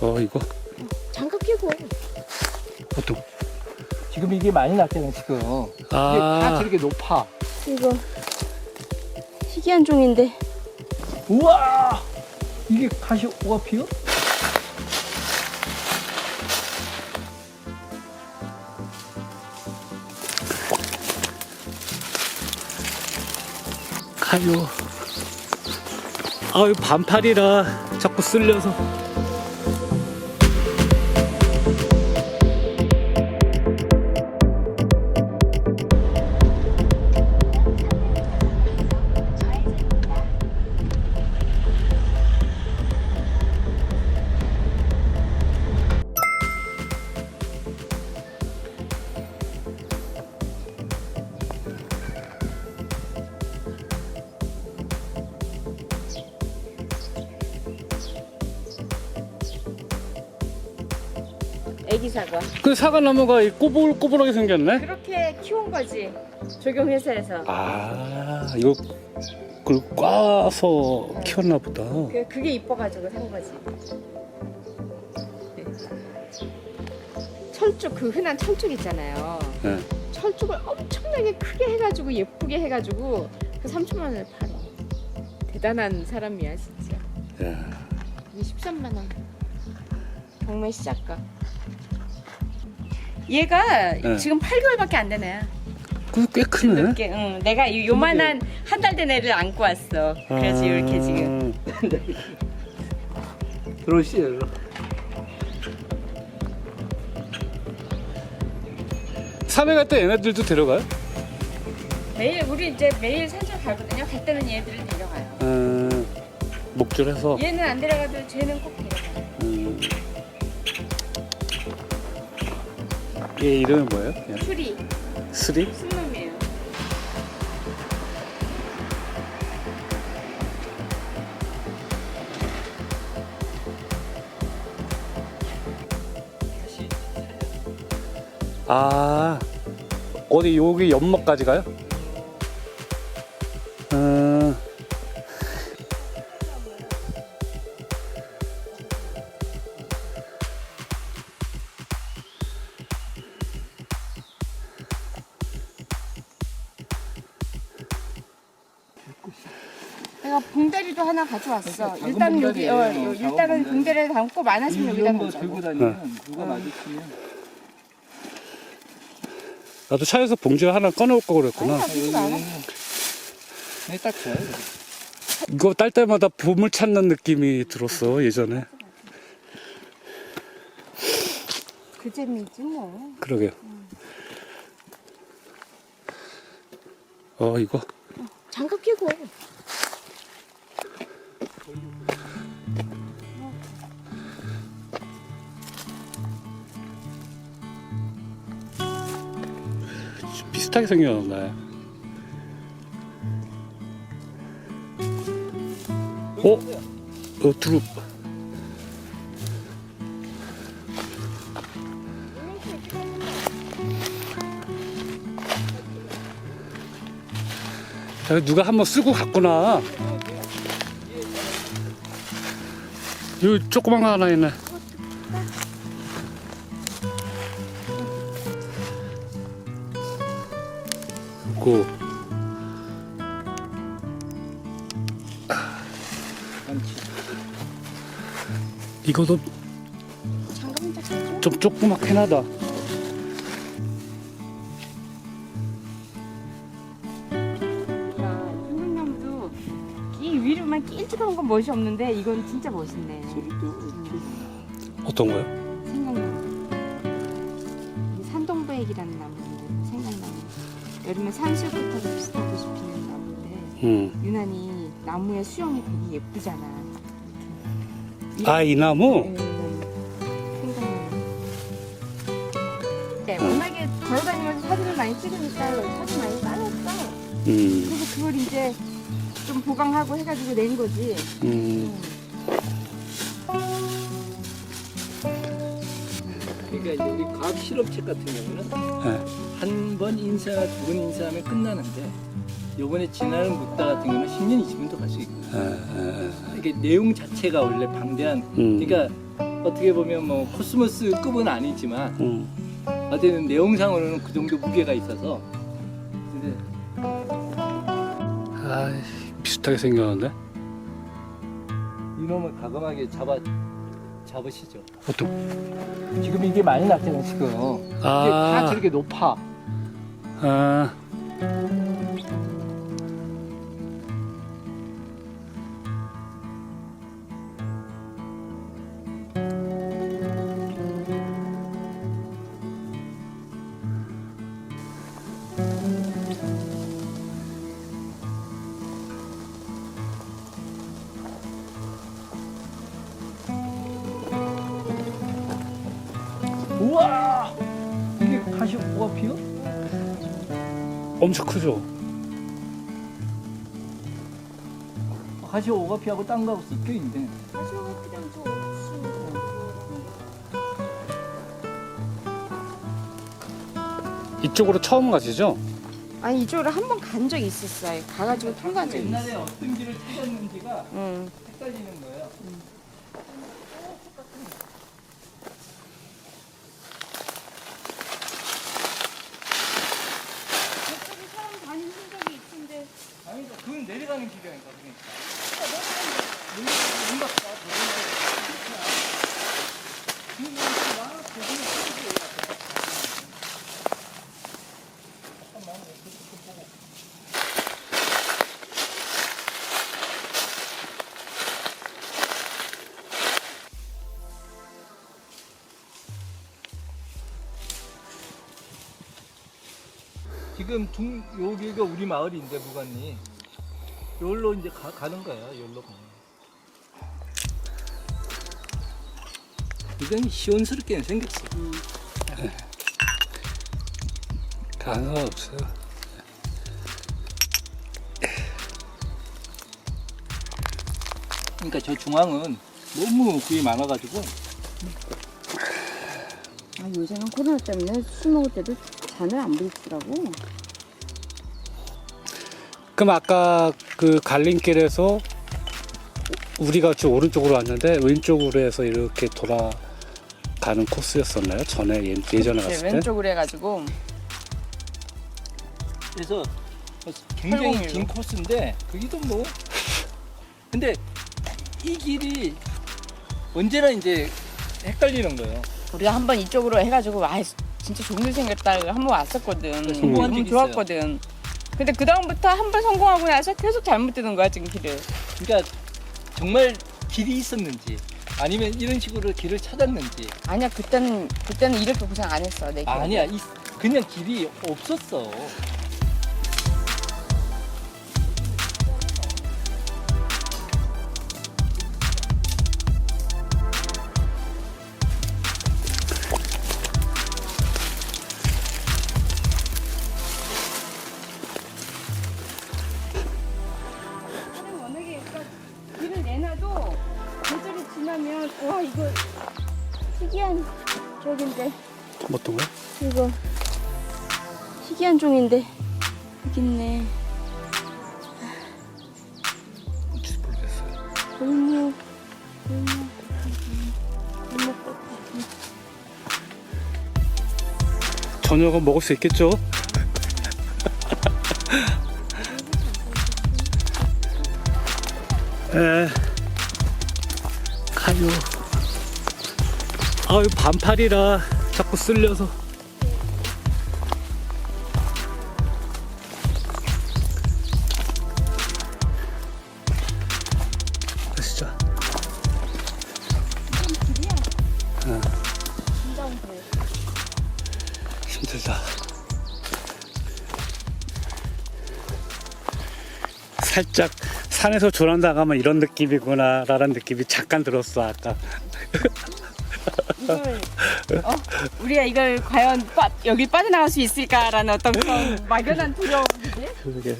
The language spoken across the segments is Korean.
어 이거 장갑 끼고. 보통 지금 이게 많이 났잖아요 지금 이게 다 아 저렇게 높아 이거 희귀한 종인데. 우와 이게 가시오가 피어? 가요. 아유 반팔이라 자꾸 쓸려서. 애기 사과. 그 사과 나무가 이 꼬불꼬불하게 생겼네. 그렇게 키운 거지. 조경회사에서. 아 이거 그걸 꽈서 키웠나 보다. 그, 그게 이뻐가지고 산 거지. 철쭉 그 흔한 철쭉 있잖아요. 네. 철쭉을 엄청나게 크게 해가지고 예쁘게 해가지고 그 3천만 원을 팔아. 대단한 사람이야 진짜. 야, 이게 13만 원. 경매 시작가. 얘가 네. 지금 8개월밖에 안 되네. 그꽤 크네. 응. 내가 이 요만한 한 달 된 애를 안고 왔어. 그래서 이렇게 아. 지금. 들어오시죠 산에 갈 때 얘네들도 데려가요? 매일 우리 이제 매일 산책 가거든요. 갈 때는 얘들을 데려가요. 음, 목줄해서. 얘는 안 데려가도 쟤는 꼭 데려가요. 음. 얘 이름이 뭐예요? 얘? 풀이 스리? 순놈이에요. 아 어디 여기 연못까지 가요? 왔어. 작은 일단은 여기 어, 일단은. 봉다리를 담고 많아지면 여기다 이런 거 놓자고. 들고 다니면 누가 마주치면 나도 차에서 봉지 하나 꺼내올 거 그랬구나. 않아. 네, 딱 좋아요 이거 딸 때마다 봄을 찾는 느낌이 들었어 예전에. 그 재미지 뭐. 그러게요. 어 이거 장갑 끼고. 비슷하게 생겼네. 어? 어. 야, 누가 한번 쓰고 갔구나. 여기 조그만 거 하나 있네. 고. 이거도 장갑 한짝 끼고. 좀 조그맣긴 하다. 아, 청국나무도 이 위로만 길쭉한 건 멋이 없는데 이건 진짜 멋있네. 어떤 거요? 생강나무. 산동백이라는 생강나무. 여름에 산수부터 비슷하게 피는 나무인데 음. 유난히 나무의 수영이 되게 예쁘잖아. 아, 이 나무? 네, 생강나무. 네, 워낙에 걸어다니면서 사진을 많이 찍으니까 사진 많이 쌓였어. 음. 그래서 그걸 이제 좀 보강하고 해가지고 낸 거지. 음. 그러니까 여기 과학 실험책 같은 경우는 네. 한 번 인사, 두번 인사하면 끝나는데 요번에 진화는 묵다 같은 경우는 10년, 20년도 갈 수 있고 에, 에, 에. 이게 내용 자체가 원래 방대한 음. 그러니까 어떻게 보면 뭐 코스모스 급은 아니지만 응. 어쨌든 내용상으로는 그 정도 무게가 있어서 근데 아 비슷하게 생겼는데 이놈을 과감하게 잡아 잡으시죠. 어떤 지금 이게 많이 났잖아요 지금. 이게 다 아, 저렇게 높아. 아 엄청 크죠 카시오 오가피하고 딴 거하고 섞여 있네. 이쪽으로 처음 가시죠? 아니 이쪽으로 한 번 간 적이 있었어요. 가가지고 통과한 적이 있어. 옛날에 어떤 길을 찾았는지가 응. 헷갈리는 거예요. 지금 중 여기가 우리 마을인데 무관리. 여기로 이제 가, 가는 거야 여기로 가는 거야. 굉장히 시원스럽게 생겼어. 가는 건 없어요? 그러니까 저 중앙은 너무 그게 많아가지고. 아 요새는 코로나 때문에 술 먹을 때도 잔을 안 부리더라고. 그럼 아까 그 갈림길에서 우리가 저 오른쪽으로 왔는데 왼쪽으로 해서 이렇게 돌아가는 코스였었나요? 전에 예, 예전에 갔을 때? 왼쪽으로 해가지고 그래서 굉장히 801 로. 긴 코스인데 거기도 뭐 근데 이 길이 언제나 이제 헷갈리는 거예요. 우리가 한번 이쪽으로 해가지고 아 진짜 좋은 일 생겼다 한 번 왔었거든. 성공한 너무 적이 좋았거든. 근데 그 다음부터 한 번 성공하고 나서 계속 잘못되는 거야 지금 길을. 그러니까 정말 길이 있었는지 아니면 이런 식으로 길을 찾았는지 아니야 그때는 그때는 이렇게 고생 안 했어 내. 기억에. 아니야 이- 그냥 길이 없었어. 지나면 와 이거 희귀한 쪽인데. 어떤 거요? 이거 희귀한 종인데. 여기 있네. 뭔지 모르겠어요. 골목 골목 골목 저녁은 먹을 수 있겠죠? 에 가요 아유 반팔이라 자꾸 쓸려서 어. 진짜 길 힘들다. 살짝 산에서 조난당하면 이런 느낌이구나 라는 느낌이 잠깐 들었어 아까. 이걸 어? 우리가 이걸 과연 빠, 여기 빠져나갈 수 있을까라는 어떤 그런 막연한 두려움이지 그게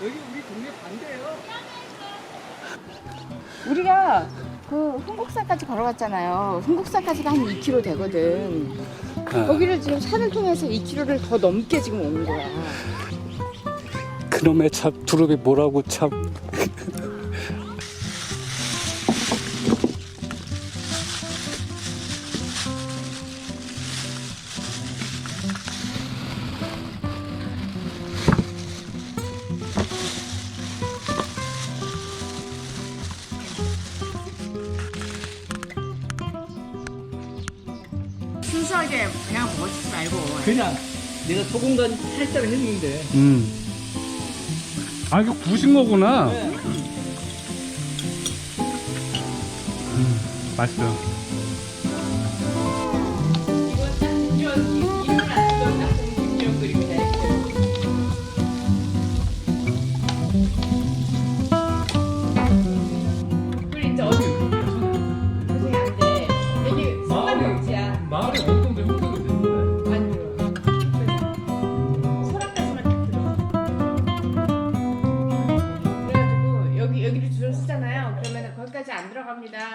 여기 우리 동네 반대예요. 우리가 그 흥곡산까지 걸어갔잖아요. 흥곡산까지가 한 2km 되거든. 아, 거기를 지금 산을 통해서 2km를 더 넘게 지금 온 거야. 그놈의 참 두릅이 뭐라고 참. 순수하게 그냥 먹지 말고. 그냥 내가 소금 간 살짝 했는데 음. 아 이거 구신 거구나. 네. 음, 맛있어.